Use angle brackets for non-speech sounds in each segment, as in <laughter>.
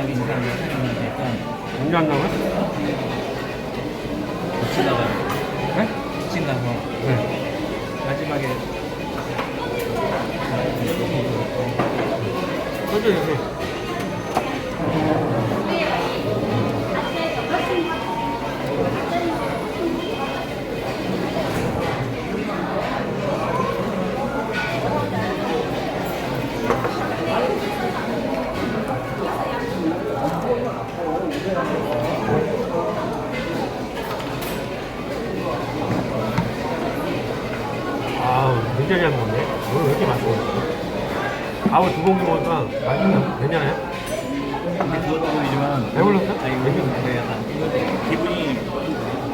마지막에 인사하는 약간 공개 안 나와요? 지나가요. 네? 지나서 네. 마지막에 천천히 해주세요. 배불렀어? 아 이거 되게 약간 기분이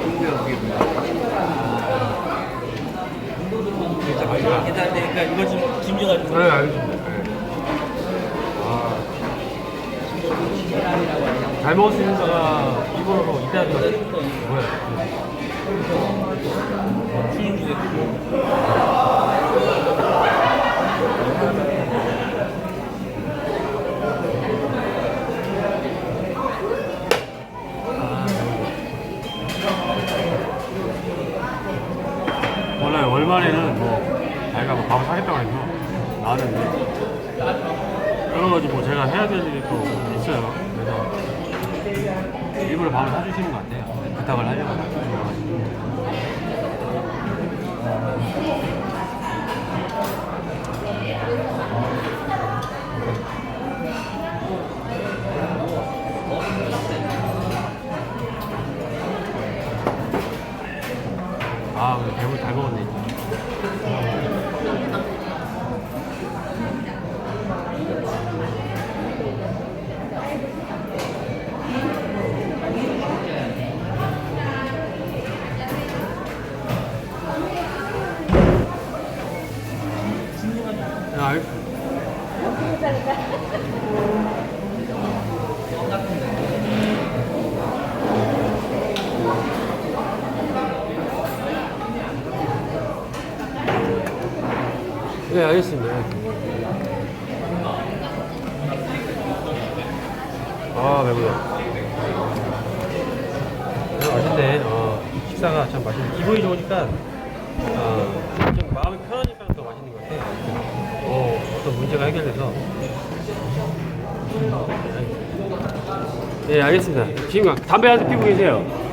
좋고요 그게 진짜 이거 좀 김줘가지고 네, 알겠습니다. 네. 아, 잘 먹었으니까 이거로 이따 좀 뭐야? 래 월말에는 뭐 자기가 뭐 밥을 사겠다고 해서 나왔는데 여러 가지 뭐 제가 해야 될 일이 또 있어요. 그래서 일부러 밥을 사주시는 것 같아요. 부탁을 하려고 가지. 아, 배물 잘 먹었네. 야, 알겠어. 네, 알겠습니다. 아. 네, 맛있네. 어, 식사가 참 맛있네. 기분이 좋으니까, 어, 좀 마음이 편하니까 더 맛있는 것 같아. 어, 어떤 문제가 해결돼서. 네, 알겠습니다. 지금 담배 한대 피고 계세요.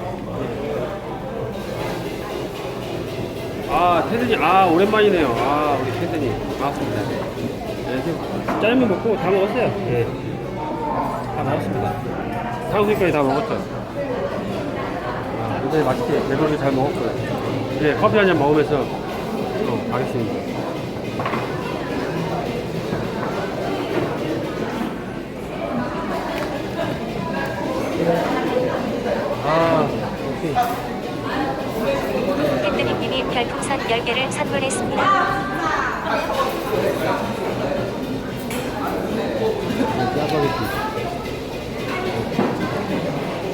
아, 테드님, 아, 오랜만이네요. 아, 우리 테드님. 반갑습니다. 네, 지금 짜장면 먹고 다 먹었어요. 네. 다 먹었습니다. 탕수육까지 다 먹었죠. 아, 굉장히 맛있게 배불리 잘 먹었고요. 네, 커피 한 잔 먹으면서 또 가겠습니다. 아, 오케이. 팬드님이 별풍선 10개를 선물했습니다.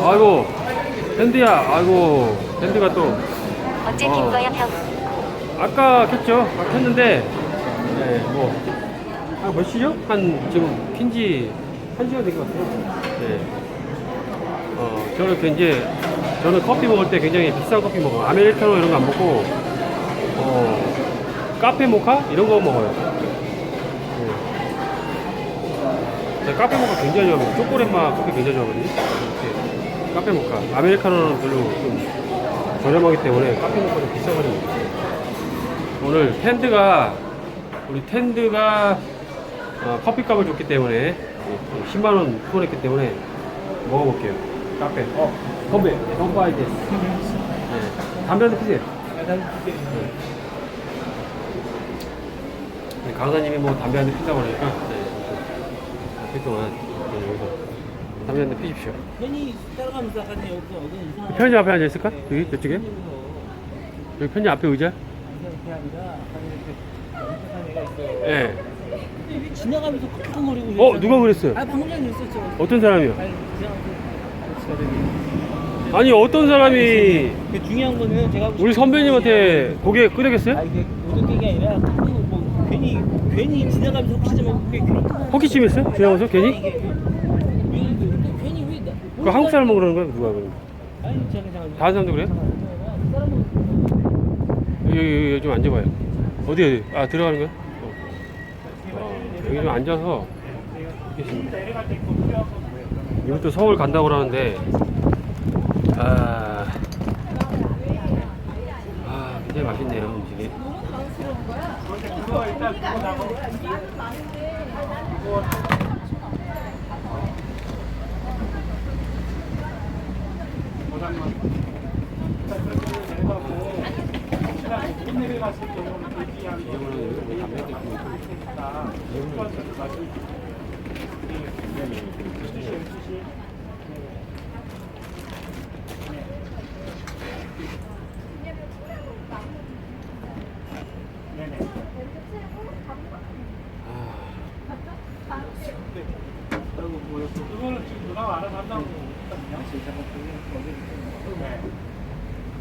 아이고, 밴드야, 아이고, 밴드가 또 언제 어. 킨 거야 형? 아까 켰죠? 아까 켰는데, 네, 뭐, 한몇 시죠? 한, 지금 킨지 한 시간 된 것 같아요. 네. 어, 저는 그 이제, 저는 커피 먹을 때 굉장히 비싼 커피 먹어요. 아메리카노 이런 거 안 먹고, 어, 카페 모카? 이런 거 먹어요. 네. 카페 모카 굉장히 좋아합니다. 초콜릿 맛 커피 굉장히 좋아하거든요. 이렇게 카페 모카. 아메리카노는 별로 좀 저렴하기 때문에 카페 모카는 비싸거든요. 오늘 텐드가 우리 텐드가 어, 커피값을 줬기 때문에 10만 원 후원했기 때문에 먹어볼게요. 카페. 어, 건배. This. 네. 담배 한대 피세요. 네, 강사님이 뭐 담배 한대 피자고 그러니까 네. 그 동안 네, 여기서 담배 한대 피십시오. 괜히 따라가면서 약간 여기서 이상한 편지 앞에 앉아 있을까? 여기 저쪽에? 여기 편지 앞에 의자? 그게 아니라 약간 이렇게 연습한 애가 있어요 예. 지나가면서 쿵쿵거리고 어 누가 그랬어요? 아 방금 전에 있었죠 어떤 사람이요? 아니 지나가면서 아니 어떤 사람이 그 중요한 거는 제가 우리 선배님한테 고개 아 끄덕였어요? 이게 모든 게 아니라 그뭐 괜히 괜히 지나가면서 혹시 좀 그게 괜히 호기심 했어요? 지나가서 괜히? 이게 그 이거 한국 사람 그러는 거야? 누가 거야? 아니 제가 그냥 다른 사람도 그래요? 여기, 여기, 여기 좀 앉아봐요. 어디, 어디? 아, 들어가는 거야? 어. 어, 여기 좀 앉아서. 이것도 서울 간다고 그러는데, 아, 아, 굉장히 맛있네요, 음식이.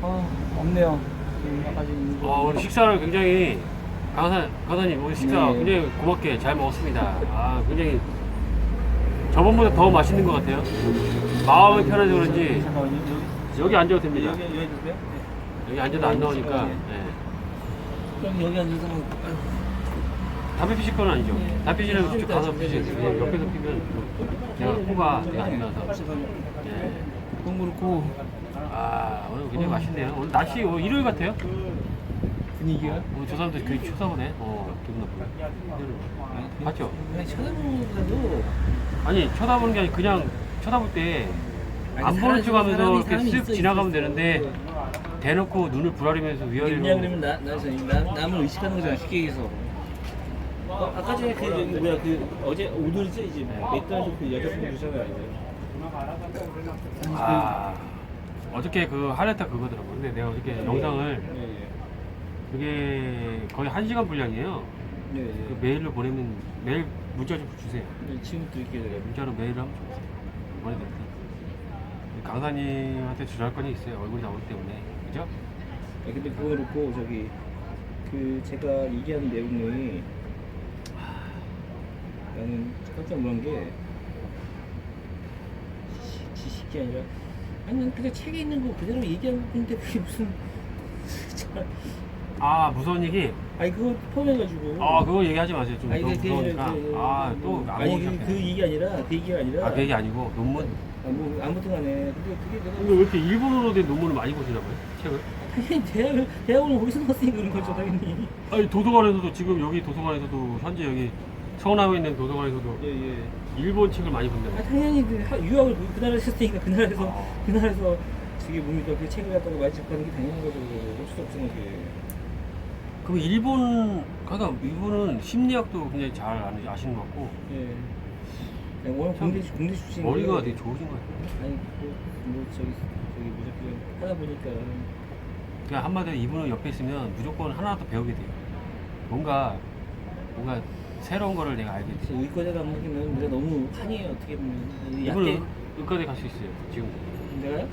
아 없네요. 지금. 아, 오늘 식사를 굉장히 강사, 강사님 오늘 식사 네. 굉장히 고맙게 잘 먹었습니다. 아, 굉장히 저번보다 더 맛있는 것 같아요. 마음이 편해서 그런지 잠깐만요. 여기 앉아도 됩니다. 여기 여기 주세요. 여기 앉아도 안 나오니까 네. 네. 여기 여기 앉아서 담배 피실 건 아니죠? 네. 담배 피시려면 직접 가서. 네. 그냥 옆에서 피면 좀 내가 코가 안 나서. 네. 그건 그렇고 아, 오늘 굉장히 맛있네요. 오늘 날씨 오늘 일요일 같아요. 분위기가 오늘 저 사람들 거의 쳐다보네. 어, 기분 나쁘네. 맞죠? 그냥 쳐다보면서도 아니 쳐다보는 게 아니라 그냥 쳐다볼 때 아니, 안 보는 사람이- 척 하면서 사람이- 이렇게 사람이 쓱 있어, 지나가면 있어, 되는데. 대놓고 눈을 부라리면서 위아래로 그러면 나, 나, 저, 남, 남을 의식하는 거잖아 쉽게 얘기해서 어, 아까 전에 그 저기 뭐야 그 어제 오늘이죠 이제 맥도날드 그 여자분 이제 아 어저께 그 하레타 그거더라고 근데 내가 어저께 영상을 예, 그게 거의 한 시간 분량이에요. 예. 예, 그 예. 메일로 보내면 메일 문자 좀 주세요. 네, 지금 드릴게요. 문자로 메일을 한번 주세요. 보내드릴게요. 강사님한테 주할 건이 있어요. 얼굴이 나오기 때문에. 그죠? 아, 근데 그거 그렇고 저기 그 제가 얘기한 내용이 나는 깜짝 놀란 게 지식, 지식이 아니라 아니 난 그냥 책에 있는 거 그대로 얘기한 건데 그게 무슨 <laughs> 참, 아 무서운 얘기? 아니 그거 포함해가지고. 아 그거 얘기하지 마세요. 좀 아니 너무 그, 그, 무서우니까. 그, 아또 아니 그, 그 얘기 아니라 그 얘기가 아니라. 아, 그 얘기 아니고 논문? 아, 뭐 아무튼 간에. 근데 그게 근데 내가 왜 이렇게 일본어로 된 논문을 많이 보시나 봐요? 책을? 당연히 대학을 대학원을 거기서 나왔으니까 그런 거죠 당연히 아니 도서관에서도 지금 여기 도서관에서도 현재 여기 서운하고 있는 도서관에서도 예 예. 일본 책을 많이 아, 본다고. 당연히 그 하- 유학을 그, 그 나라에서 했으니까 그 나라에서 아. 그 나라에서 저게 뭡니까 그 책을 갖다가 많이 접하는 게 당연한 거죠. 어쩔 수 없잖아 그게. 그럼 일본 그러니까 일본은 심리학도 굉장히 잘 아는- 아시는 것 같고. 예. 그냥 워낙 공대 공대 출신 머리가 되게 좋으신 것 같아요. 아니 뭐, 뭐 저기 저기 무조건 하다 보니까. 그냥 한마디로 이분은 옆에 있으면 무조건 하나라도 배우게 돼요. 뭔가 뭔가 새로운 거를 내가 알게 돼요 의과대 감독이면 우리가 너무 판이에요 어떻게 보면 약대 의과대 갈 수 있어요 지금 내가요?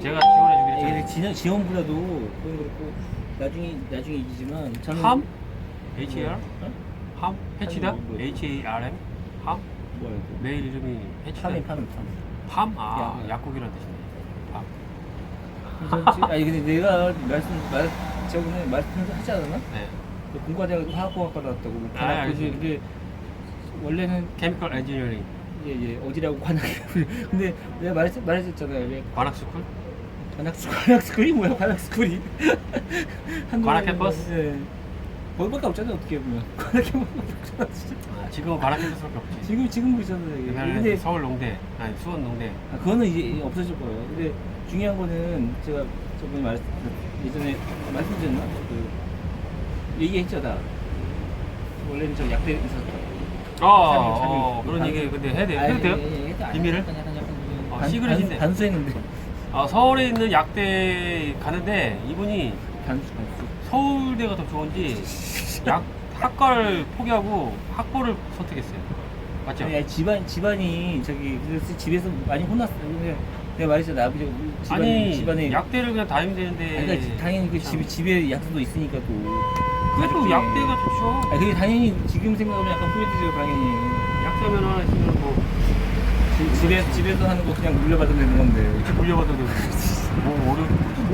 제가 지원해주기로 했잖아요 근데 지원, 지원보다도 그건 그렇고 나중에 나중에 얘기지만 저는 함? H-A-R? 어? 함? 해치다? 뭐, 뭐. H-A-R-M? 함? 뭐야 메일 이름이 해치다 파미 파미 함? 아 야. 약국이라는 뜻이네 함 파미 저- 아니 근데 내가 말씀 말 저번에 말씀하지 않았나? 네. 그 공과대학교 화학공학과 나왔다고 뭐 아, 관학 알지. 근데 원래는 케미컬 엔지니어링 예예 어디라고 관학 <laughs> 근데 내가 말했 말했었잖아요 왜 관학스쿨? 관학 스 관학 스쿨이 뭐야 관학 스쿨이 <laughs> 한국에 관학 캠퍼스? 예 거기밖에 없잖아요 어떻게 보면 <laughs> 관학 캠퍼스 없잖아 진짜 아, 지금은 관학 캠퍼스밖에 없지 지금 지금 보잖아요 이게. 근데 서울 농대 아니 수원 농대 아, 그거는 이제 없어질 거예요. 근데 중요한 거는 제가 저번에 말했 예전에 말씀드렸나? 그 얘기했죠 다. 원래는 저 약대 있었다. 어, 어, 그런 얘기 근데 해야 돼요? 해도 돼요? 예, 비밀을? 반- 시그릿인데. 반- 반수했는데 아, 서울에 있는 약대 가는데 이분이 반수. 서울대가 더 좋은지 약 학과를 포기하고 학부를 선택했어요 맞죠? 아니, 아니, 집안 집안이 저기 그래서 집에서 많이 혼났어요. 근데 내가 말했잖아 아버지 집안 아니 집안에 약대를 그냥 다니면 되는데 아니, 그러니까 당연히 그 참. 집, 집에 약수도 있으니까 또. 그래도 가족끼리. 약대가 좋죠 아, 그게 당연히 지금 생각하면 약간 후회되죠, 당연히. 약사면 하나 있으면 뭐 지- 집에 집에서 하는 거 그냥 물려받으면 되는 건데. 물려받아도 <laughs> 뭐 어려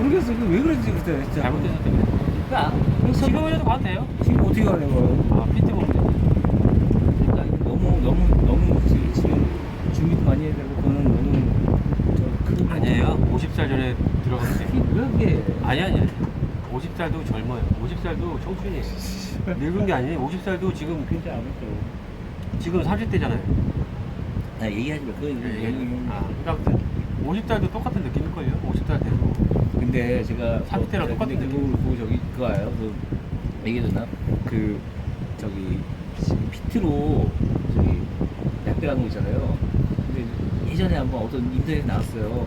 모르겠어. 이거 왜 그런지 그때 진짜. 잘못돼서 때문에. 그러니까 지금이라도 가도 돼요? 지금 어떻게 거야? 아 피트 보면 돼. 그러니까 너무 너무 너무 지- 지금 준비도 많이 해야 되고 그거는 너무 저큰 아니에요. 50살 전에 돼. 그게 그게? 아니 아니. 50살도 젊어요. 50살도 청춘이에요. <laughs> 늙은 게 아니에요. 50살도 지금 그게 아무것도. 지금 30대잖아요. 아 얘기하지 마. 그건 아, 그러니까 50살도 똑같은 느낌일걸요? 50살 돼도. 근데 제가 30대랑 똑같은 근데 그거 보고 저기 그거 알아요? 그 얘기해줬나? 그 저기 피트로 저기 약대 가는 거 있잖아요. 근데 예전에 한번 어떤 인터넷에 나왔어요.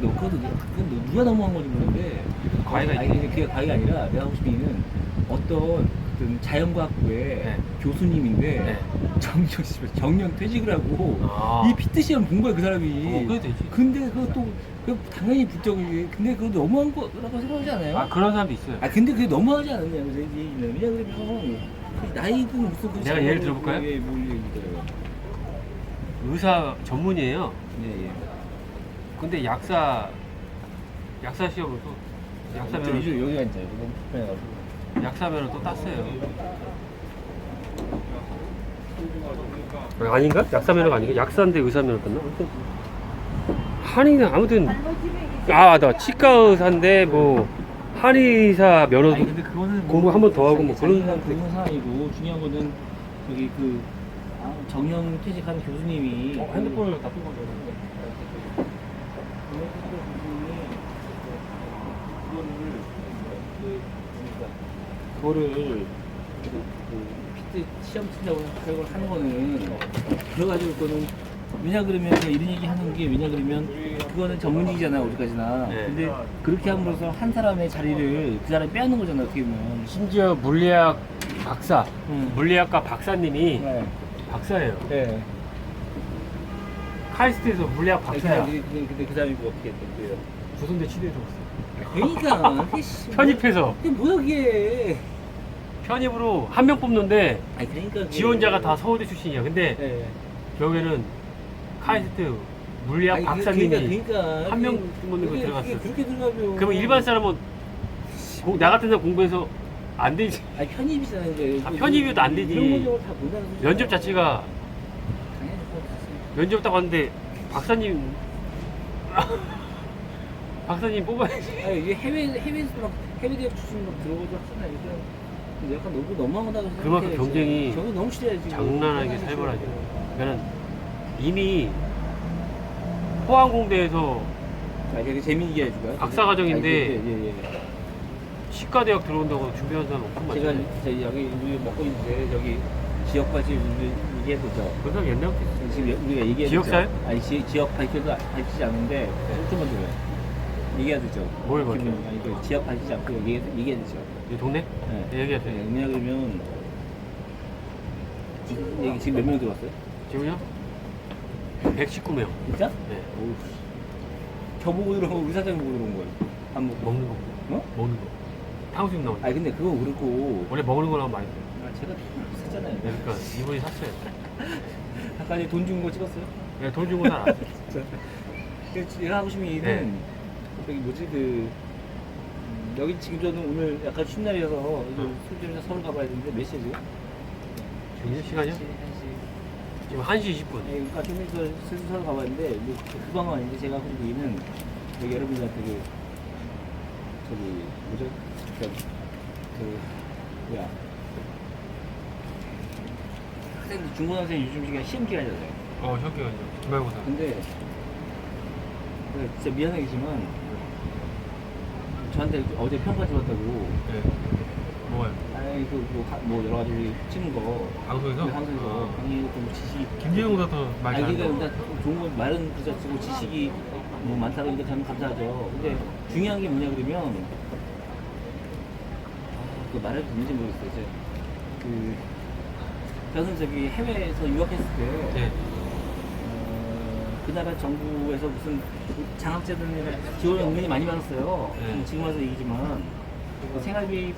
누- 그건 누가 너무한 건지 모르는데 과외가 아니 있네. 그게 과외가 아니라 내가 하고 싶은 얘기는 어떤 어떤 자연과학부의 네. 교수님인데 네. 정년 씨발, 정년 퇴직을 하고 아. 이 피트 시험 본 거야 그 사람이. 어, 그래도 되지. 근데 그것도 그 당연히 부적이지. 근데 그거 너무한 거라고 생각하지 않아요? 아 그런 사람도 있어요. 아 근데 그게 너무하지 않느냐 그 얘기는 왜냐 그러면 그 나이든 무슨 그 내가 예를 들어볼까요? 예, 뭘 얘기더라고요. 의사 전문이에요. 예 예. 근데 약사 약사 시험을 또 약사 저 면허 이쪽 여기 앉아요. 너무 불편해가지고. 약사 면허 또 땄어요. 아닌가? 약사 면허가 아닌가? 약사인데 의사 면허 땄나? 한의는 아무튼 아나 치과 의사인데 뭐 한의사 면허 아니 근데 그거는 공부 한 번 더 하고 뭐 그런 그런 그런 상황이고 중요한 거는 저기 그 아, 정년 퇴직하는 교수님이 어, 핸드폰을 다 끄고 그거를 그, 그 피트 시험 친다고 그걸 하는 거는 그래가지고 그거는 왜냐 그러면 제가 이런 얘기 하는 게 왜냐 그러면 그거는 전문직이잖아 어디까지나 네. 근데 그렇게 함으로써 한 사람의 자리를 그 사람이 빼앗는 거잖아 어떻게 보면 심지어 물리학 박사 음. 물리학과 박사님이 네. 박사예요. 네. 카이스트에서 물리학 박사야. 근데, 근데, 근데 그 사람이 뭐 어떻게 했대요? 조선대 치대에 들어갔어. 그러니까 씨, 편입해서 그게 뭐야 그게 편입으로 한 명 뽑는데 아니 그러니까 그게- 지원자가 다 서울대 출신이야. 근데 네. 결국에는 카이스트 물리학 아니, 박사님이 그러니까, 그러니까 한명 그게- 뽑는 거 그게- 들어갔어. 그게 그렇게 들어가면 그러면 일반 사람은 공- 나 같은 사람 공부해서 안 되지. 아니 편입이잖아요 이게 아, 편입이도 안 되지. 이런 다. 면접 자체가 당연히 그거 없었어요. 면접 딱 왔는데 박사님 박사님 뽑아야지. 아니 이게 해외 해외에서 막 해외 대학 출신 막 들어오고 하잖아요. 그래서 근데 약간 너무 너무하다고 생각해. 그만큼 경쟁이 저거 너무 싫어야지. 장난하게 살벌하죠. 그러니까 이미 포항공대에서 아, 되게 재미있게 해줄까요? 박사 과정인데 아, 예, 예, 예. 치과대학 들어온다고 준비한 사람 엄청 제가 많잖아요. 저 여기 우리 먹고 있는데 저기 지역까지 우리 얘기해보죠. 그 사람 옛날부터. 지금 우리가 얘기해 지역사요? 아니 지, 지역 밝혀도 밝히지 않는데 좀만 들어요. 얘기해야 되죠. 뭘 밝혀요? 기분- 아니 그 지역 밝히지 않고 얘기 얘기해야 되죠. 이 동네? 네. 네, 얘기하세요. 네, 왜냐 그러면 지금 얘기 지금 몇 명 들어왔어요? 지금요? 119명. 진짜? 네. 오우. 저 보고 들어오고 우리 사장님 보고 들어온 거예요. 밥 먹고. 먹는 거. 어? 먹는 거. 탕수육 나오는 아니 근데 그거 그렇고 원래 먹는 거랑 많이 써요. 아, 제가 샀잖아요. 네, 그러니까 이분이 샀어요. 아까 돈 준 거 찍었어요? 네, 돈 주고 살 안. 그래서 제가 하고 싶은 얘기는 네. 여기 뭐지 그 음, 여기 지금 저는 오늘 약간 쉰 날이어서 응. 술집에서 서울 가봐야 되는데 몇 시지? 지금 몇 시간이요? 1시. 지금 1시 20분. 예, 그러니까 좀 있어 슬슬 서울 가봤는데 뭐그 방은 아닌데 제가 하고 싶은 얘기는 여기 여러분들한테 그 저기 뭐죠? 그, 그 뭐야 학생들 중고등학생 요즘 시간 시험 기간이잖아요. 어, 현기가요. 기말고사. 근데 그 진짜 미안하겠지만 저한테 어제 평가 들었다고 네. 뭐가요? 아니 그뭐 뭐 여러 가지 찍은 거 방송에서? 그 방송에서 아. 강의 좀 지식 김재용보다 더 아니 많이 그러니까 잘하는 일단 좋은 건 말은 글자 쓰고 지식이 뭐 많다고 하니까 저는 감사하죠. 근데 중요한 게 뭐냐 그러면 아, 그 말을 듣는지 모르겠어요. 이제 그 저는 저기 해외에서 유학했을 때 네. 어, 그 나라 정부에서 무슨 장학자들이나 지원이 은근히 많이 받았어요. 네. 지금 와서 얘기지만 그 생활비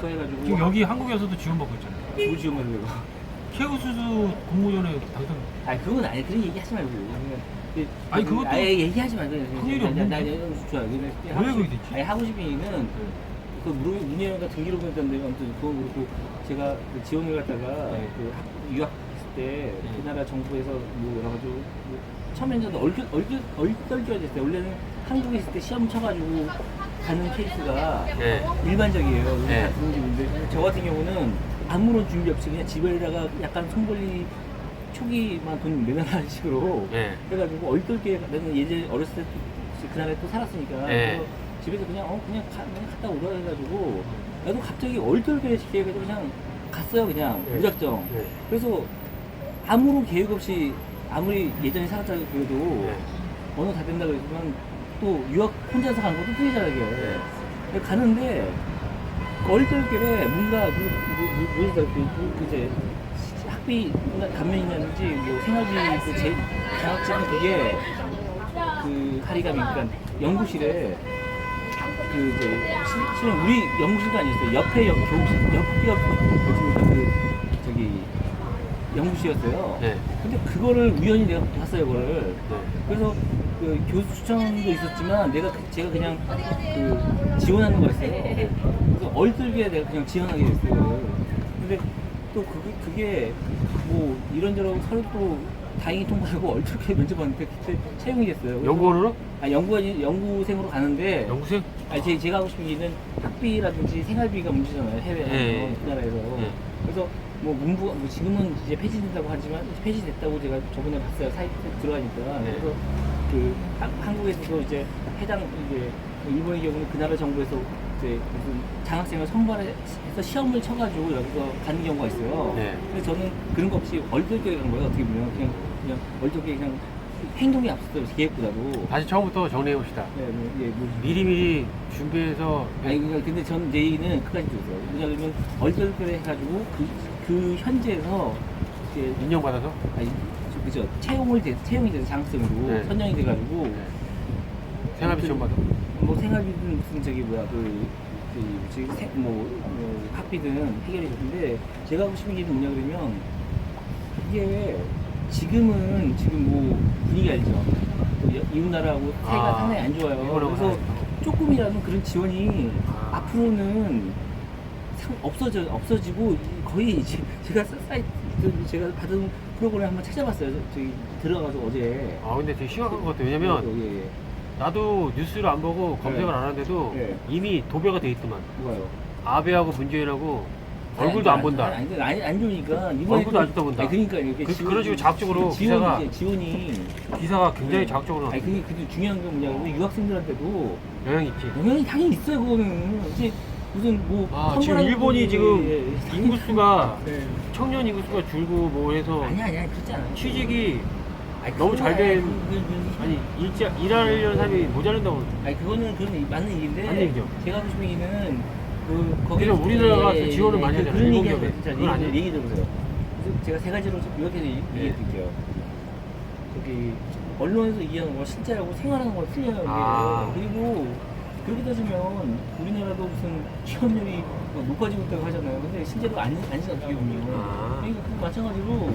거 해가지고 지금 여기 한국에서도 지원받고 있잖아요. 뭘 지원받는 거 최우수수 공모전에 당첨. 아니 그건 아니 그런 얘기 하지 말고. 그- 아니, 그것도 아예 얘기하지 말고. 큰일이 나- 없는데? 나 이런 좋아. 왜 그게 싶- 됐지? 아니 하고 싶은 얘기는 그 문희영과 등기록을 했던데 아무튼 그거 그렇고 제가 그 지원을 갔다가 네. 그 학- 유학했을 때 네. 그 나라 정부에서 뭐 그래가지고 뭐 처음에는 얼떨 얼떨 얼떨결했어요. 원래는 한국에 있을 때 시험 쳐가지고 가는 케이스가 네. 일반적이에요. 우리 네. 같은 집인데 저 같은 경우는 아무런 준비 없이 그냥 집에다가 약간 손벌리 초기만 돈 내놔라는 식으로 네. 그래가지고 얼떨게 나는 예전에 어렸을 때 그날에 또 살았으니까 네. 그래서 집에서 그냥 어 그냥, 가, 그냥 갔다 오라 해가지고 나도 갑자기 얼떨게 시켜가지고 그냥 갔어요 그냥 네. 무작정 네. 그래서 아무런 계획 없이 아무리 예전에 살았다 그래도 네. 언어 다 된다 그랬지만 또 유학 혼자서 가는 것도 뿐이잖아요. 네. 근데 가는데 얼떨결에 뭔가 그, 그, 그, 그, 그, 그 이제 학비 감면이냐든지 뭐 생활비 그 제, 장학금은 그게 그 할의감이 그러니까 연구실에 그 이제 실- 실은 우리 연구실도 아니었어요. 옆에 연, 교육실 옆옆 뭐집니까 그 저기 연구실이었어요. 네. 근데 그거를 우연히 내가 봤어요, 그거를. 네. 그래서 그 교수 추천도 있었지만 내가 그- 제가 그냥 그 지원하는 거였어요. 그래서 얼떨게 내가 그냥 지원하게 됐어요. 근데 또 그게, 그게 뭐 이런저런 서류 또 다행히 통과하고 얼떨게 면접 봤는데 그때 채용이 됐어요. 그래서 연구원으로? 아, 연구원, 연구생으로 가는데 연구생? 아, 제, 제가 하고 싶은 얘기는 학비라든지 생활비가 문제잖아요. 해외, 네. 그 나라에서. 네. 그래서 뭐 문부, 뭐 지금은 이제 폐지된다고 하지만 폐지됐다고 제가 저번에 봤어요. 사이트에 들어가니까. 네. 그래서 그 한- 한국에서도 이제 해당 이제 일본의 경우는 그 나라 정부에서 이제 무슨 장학생을 선발해서 시험을 쳐가지고 여기서 가는 경우가 있어요. 네. 근데 저는 그런 거 없이 얼떨결에 간 거예요. 어떻게 보면 그냥 그냥 얼떨결에 그냥 행동이 앞섰어요. 계획보다도. 다시 처음부터 정리해 봅시다. 네, 뭐, 예, 뭐, 미리미리 준비해서 아니 그러니까 근데 전 내 얘기는 끝까지 들었어요. 왜냐하면 얼떨결에 해가지고 그, 그 현지에서 이제 인정받아서 아니 저- 그죠 채용을 돼 채용이 돼서 장학생으로 네. 선정이 돼가지고 네. 생활비 지원 받아. 뭐 생활비든 무슨 저기 뭐야 그, 그 지금 세- 뭐, 뭐 학비든 해결이 됐는데 제가 하고 싶은 게 뭐냐 그러면 이게 지금은 지금 뭐 분위기 알죠? 또 여- 이웃 나라하고 사이가 아, 상당히 안 좋아요. 그래서. 조금이라도 그런 지원이 아. 앞으로는 상- 없어져 없어지고 거의 이제 제가 사- 사이트 제가 받은 프로그램 한번 찾아봤어요. 저기 들어가서 어제. 아 근데 되게 심각한 것 같아. 왜냐면 예, 예. 나도 뉴스를 안 보고 검색을 네. 안 하는데도 네. 이미 도배가 돼 있더만. 뭐가요? 아베하고 문재인하고 얼굴도 안 본다. 아니, 아니, 아니, 안 좋으니까 이번에 얼굴도 또- 안 좋다 본다. 아니, 그러니까 이렇게 그- 그런 식으로 자극적으로 지원이 기사가- 이제 지원이 기사가 굉장히 자극적으로 아니 그게 그게 중요한 건 뭐냐면 유학생들한테도 영향 있지. 영향이 당연히 있어요 그거는 이제 무슨 뭐 아 지금 선물하는 일본이 거- 지금 예, 예, 예. 인구수가 <laughs> 네. 청년 인구수가 줄고 뭐 해서 아니 아니 아니 그렇지 않아요. 취직이 아니, 너무 그건 잘 된- 아니, 그- 그- 그- 아니 일자 일하려는 사람이 모자란다고. 아니 그거는 그건 맞는 얘기인데 맞는 얘기죠. 제가 하고 싶은 얘기는 그 거기 그래서 우리나라가 예, 예, 지원을 예, 많이 그- 하잖아요, 그런 일본 얘기 기업에. 진짜 그건 얘기, 아니에요. 얘기. 그래서 제가 세 가지로 이렇게 네. 얘기해 드릴게요. 저기 언론에서 얘기하는 거 실제하고 생활하는 거 틀려요. 이게. 아. 그리고 그렇게 따지면 우리나라도 무슨 취업률이 뭐 높아지고 있다고 하잖아요. 근데 실제로 아니, 아니죠 어떻게 보면. 아. 그러니까 그 마찬가지로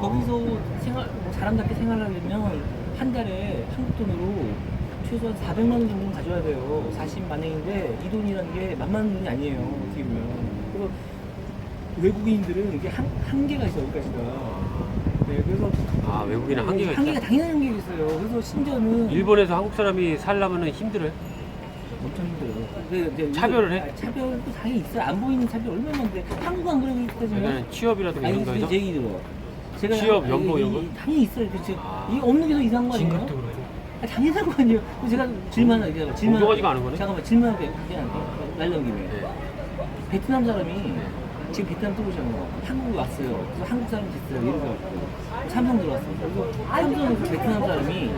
거기서 생활 뭐 사람답게 생활하려면 한 달에 한국 돈으로 최소한 400만 원 정도는 가져야 돼요. 40만 원인데 이 돈이라는 게 만만 돈이 아니에요. 어떻게 보면. 그래서 외국인들은 이게 한, 한계가 있어요. 여기까지가. 네, 그래서 아 외국인은 한계가 있다. 한계가 당연한 한계가 있어요. 그래서 심지어는 일본에서 한국 사람이 살려면은 힘들어요. 엄청 힘들어요. 근데 이제 차별을 해? 아니, 차별도 당연히 있어요. 안 보이는 차별 얼마나 많은데 한국 안 그러기 때문에 그러니까 취업이라든가 이런 거에서 제 얘기 들어. 제가 취업, 아니, 연봉 이런 이- 거? 당연히 있어요. 그치? 아. 이게 없는 게 더 이상한 거 아니에요? 진급도 그렇고. 아, 당연한 거 아니에요. 제가 질문 하나 얘기해봐. 질문 공정하지가 않은 거네? 잠깐만 질문 하나 그냥 날려온 김에 네. 베트남 사람이 지금 베트남 들어오잖아요. 한국에 왔어요. 그래서 한국 사람이 됐어요. 들어 삼성 들어왔어요. 그래서 삼성에서 베트남 사람이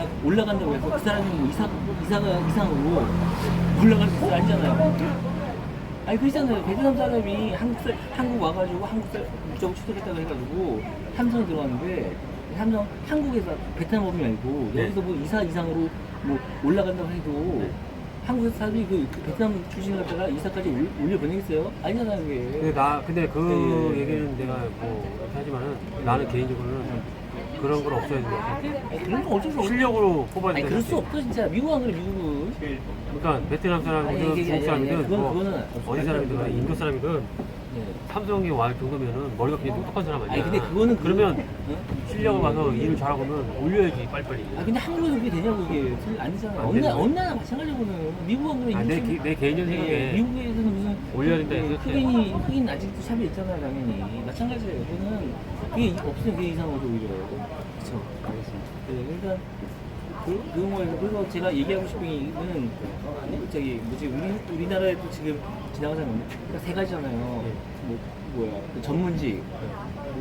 막 올라간다고 해서 그 사람이 뭐 이사 이사가 이상으로 올라갈 수 아니잖아요. 아니 그렇잖아요. 베트남 사람이 한국 사, 한국 와가지고 한국 사 무조건 취직했다고 해가지고 삼성 들어왔는데 삼성 한국에서 베트남 법인 말고 네. 여기서 뭐 이사 이상으로 뭐 올라간다고 해도 한국 사람이 그, 그 베트남 출신을 갖다가 이사까지 올- 올려 보내겠어요? 아니잖아 그게. 근데 나 근데 그 네, 네. 얘기는 내가 뭐 이렇게 하지만은 나는 개인적으로는 그런 건 없어야 된다. 아니, 그런 거 어쩔 수 없어. 실력으로 뽑아야 아니 된다. 그럴 수 없어 진짜. 미국 안 그래 미국은. 그러니까 베트남 아니, 사람이든 이게 중국 사람이든 그건- 뭐 그거는 어디 사람이든 간에 인도 사람이든 네. 삼성에 와 정도면은 머리가 그냥 똑똑한 사람 아니야. 아니 근데 그거는 그- 그러면 어? 실력을 봐서 일을 잘하고는 올려야지 빨리빨리. 아 근데 한국에서 그게 되냐고 이게 안 되잖아. 안 어느 되는 나- 거야. 어느 나라 마찬가지거든. 미국 안 그래. 아, 내, 개- 내 개인적인 예, 생각에 미국에서는 무슨 올려야 된다 예, 이렇게. 흑인이 흑인 아직도 샵이 있잖아요 당연히 마찬가지예요. 그거는 그게 없으면 그게 이상하죠 오히려. 그렇죠. 알겠습니다. 네, 그러니까 그, 그런 거에서 그래서 제가 얘기하고 싶은 얘기는 저기 뭐지 우리 우리나라에도 지금 지나가는 그러니까 세 가지잖아요. 네. 뭐 뭐야 그 전문직,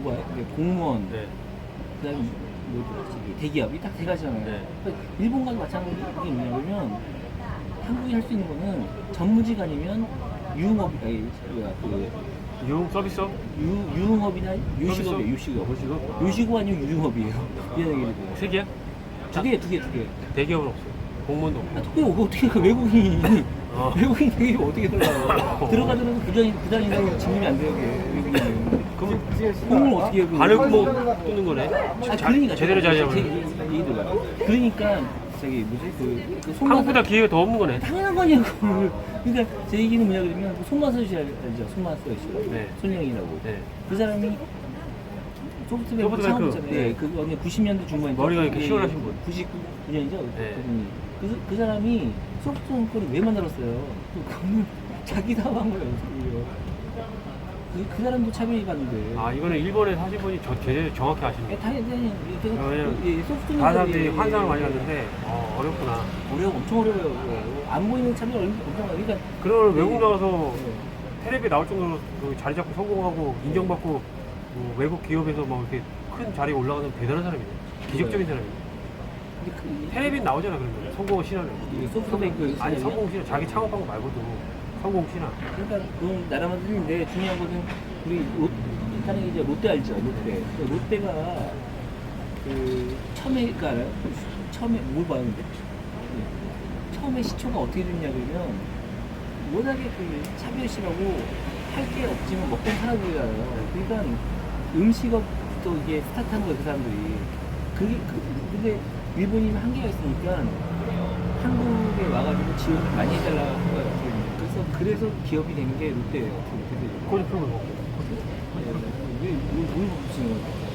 뭐야 그 공무원, 네. 그다음에 뭐 저기 대기업 이 딱 세 가지잖아요. 네. 그러니까 일본과도 마찬가지 게 뭐냐면 한국이 할 수 있는 거는 전문직 아니면 유흥업 아니 뭐야 그 유흥 서비스업? 유, 유흥업이나 유식업이에요 유식업. 요식업? 유식업 아니면 유흥업이에요. <laughs> 이런 얘기를 세 개야? 두 개, 두 개, 두 개. 대기업은 없어요. 공무원도 없고. 아, 특별히 어떻게 그 외국인이 <laughs> 어. 외국인 대기업 어떻게 들어가요? 들어가더라도 부장 부장 이상 진입이 안 돼요, 그게 외국인은. 그럼 공을 어떻게 해요? 그거? 바늘 구멍 뚫는 거네. 아, 자- 그러니까 제대로 얘기 들어봐. 그러니까 저기 뭐지 그, 그 손맛 한국보다 기회가 더 없는 거네. 당연한 거 아니야 그걸. 그러니까 제 얘기는 뭐냐 그러면 그 손맛을 씨 알죠? 손맛을 씨. 네. 손영이라고. 네. 그 사람이 소프트뱅크 소프트뱅크. 창업했잖아요. 네. 네. 그 언니 90년대 중반에 머리가 이렇게 시원하신 분. 99년이죠. 네. 그분이. 그, 그 사람이 소프트뱅크를 왜 만들었어요? 그- 그거는 자기 사업한 거예요. 그, 그 사람도 차별이 받는데. 아 이거는 일본에 사신 분이 저, 제일 정확히 예, 아시네. 당연히 이게 어, 왜냐면 예, 소프트뱅크 다른 사람들이 환상을 많이 갔는데 어, 어렵구나. 어려워 엄청 어려워요. 안 보이는 차별이 엄청 어려워. 그러니까 그런 외국 나가서 네. 텔레비에 나올 정도로 그 자리 잡고 성공하고 인정받고 뭐 외국 기업에서 막 이렇게 큰 자리에 올라가는 대단한 사람이네. 기적적인 사람이네. 근데 그, 텔레비에 나오잖아 그러면 성공의 신화를. 이 소프트뱅크 아니 사람이요? 성공 신화 자기 창업한 거 말고도 성공 신화. 그러니까 그건 나라마다 틀린데 중요한 거는 우리 롯, 일단은 이제 롯데 알죠 롯데 그 롯데가 그 처음에 그러니까 처음에 뭘 봤는데 네. 처음에 시초가 어떻게 됐냐 그러면 워낙에 그 차별심하고 할 게 없지만 먹고 사는 거잖아요 그러니까 음식업부터 이게 스타트한 거예요 그 사람들이 그게 그, 근데 일본이 한계가 있으니까 한국에 와가지고 지원을 많이 해달라고 한 거예요 그래서 그래서 기업이 된게 롯데예요 롯데 코지품을 먹고. 왜, 뭘, 뭘 붙이는 거야?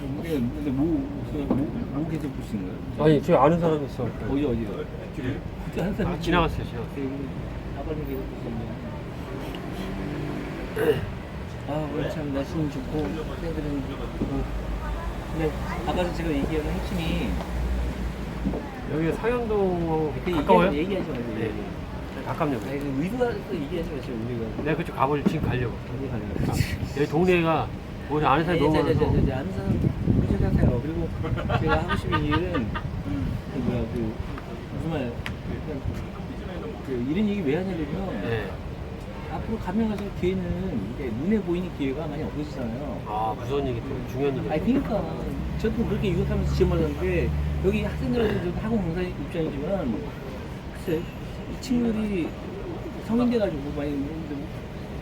근데, 근데 뭐, 뭐, 뭐 계속 보시는 거예요? 아니 제가 아는 사람이 있어. 어디 어디요? 어디 한 사람 아, 지나갔어요 지나갔어요. 네, 아버님 계속 보시면 아 오늘 참 날씨는 좋고 팬들은 좋고 근데 아까 제가 얘기하는 핵심이 여기 상현동하고 그 가까워요? 얘기, 얘기 하지 마세요 네. 가깝냐고. 아니 그 의도가 얘기하지 마세요 우리가 내가 그쪽 가볼 지금 가려고. 어디 가냐 여기 동네가 뭐 아는 사람이 너무 많아서. 아는 사람 제가 하고 싶은 일은 그 뭐야 그 무슨 말 그 이런 얘기 왜 하냐면요 네. 앞으로 가면 갈수록 기회는 이게 눈에 보이는 기회가 많이 없어지잖아요. 아 무서운 얘기 또 중요한 얘기. 아니 그러니까 저도 그렇게 유학하면서 지원 받았는데 여기 학생들한테 좀 학원 강사 입장이지만 글쎄 이 친구들이 성인 돼가지고 많이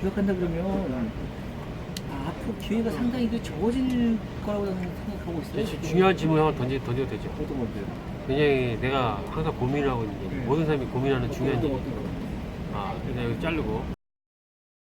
유학한다 그러면 아, 앞으로 기회가 상당히 그 적어질 거라고 저는 생각하고 있어요. 주- 중요한 질문 하나 던지, 던져도 되죠. 어떤 건데요? 굉장히 내가 항상 고민을 하고 있는 게 네. 모든 사람이 고민하는 중요한 어떤 얘기. 어떤 거? 아, 그래서 여기 자르고